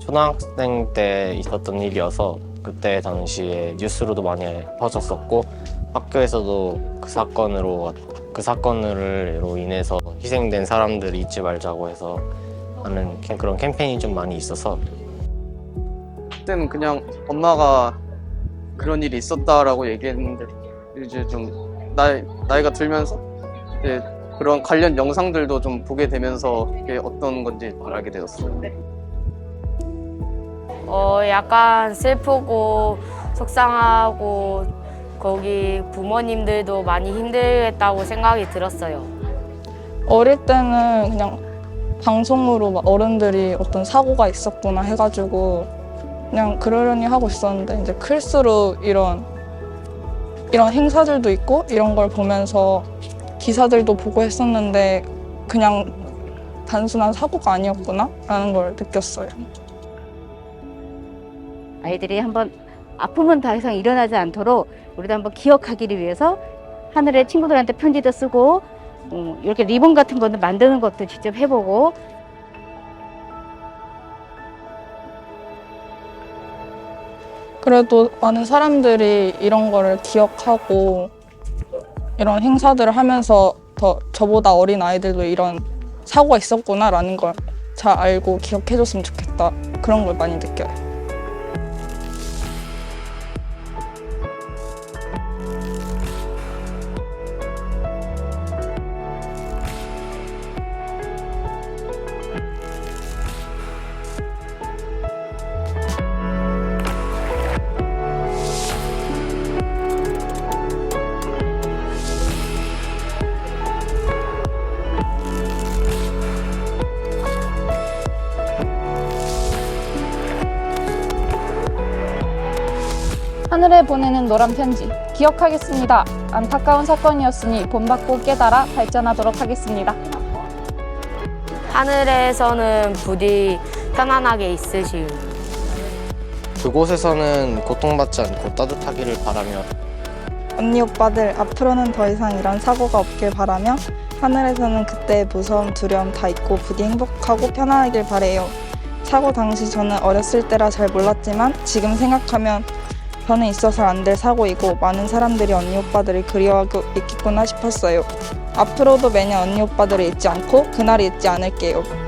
초등학생 때 있었던 일이어서 그때 당시에 뉴스로도 많이 퍼졌었고 학교에서도 그 사건으로 그 사건으로 인해서 희생된 사람들 잊지 말자고 해서 하는 캠- 그런 캠페인이 좀 많이 있어서 그때는 그냥 엄마가 그런 일이 있었다라고 얘기했는데 이제 좀 나이, 나이가 들면서 그런 관련 영상들도 좀 보게 되면서 이게 어떤 건지 알게 되었어요. 어, 약간 슬프고 속상하고 거기 부모님들도 많이 힘들겠다고 생각이 들었어요. 어릴 때는 그냥 방송으로 막 어른들이 어떤 사고가 있었구나 해가지고 그냥 그러려니 하고 있었는데 이제 클수록 이런 이런 행사들도 있고 이런 걸 보면서 기사들도 보고 했었는데 그냥 단순한 사고가 아니었구나 라는 걸 느꼈어요. 아이들이 한번 아픔은 더 이상 일어나지 않도록 우리도 한번 기억하기를 위해서 하늘에 친구들한테 편지도 쓰고 음, 이렇게 리본 같은 거는 만드는 것도 직접 해보고 그래도 많은 사람들이 이런 거를 기억하고 이런 행사들을 하면서 더 저보다 어린 아이들도 이런 사고가 있었구나라는 걸 잘 알고 기억해줬으면 좋겠다 그런 걸 많이 느껴요. 하늘에 보내는 노란 편지 기억하겠습니다. 안타까운 사건이었으니 본받고 깨달아 발전하도록 하겠습니다. 하늘에서는 부디 편안하게 있으시오. 그곳에서는 고통받지 않고 따뜻하기를 바라며 언니 오빠들 앞으로는 더 이상 이런 사고가 없길 바라며 하늘에서는 그때의 무서움 두려움 다 잊고 부디 행복하고 편안하길 바래요. 사고 당시 저는 어렸을 때라 잘 몰랐지만 지금 생각하면 저는 있어서 안 될 사고이고 많은 사람들이 언니 오빠들을 그리워하고 있겠구나 싶었어요. 앞으로도 매년 언니 오빠들을 잊지 않고 그날을 잊지 않을게요.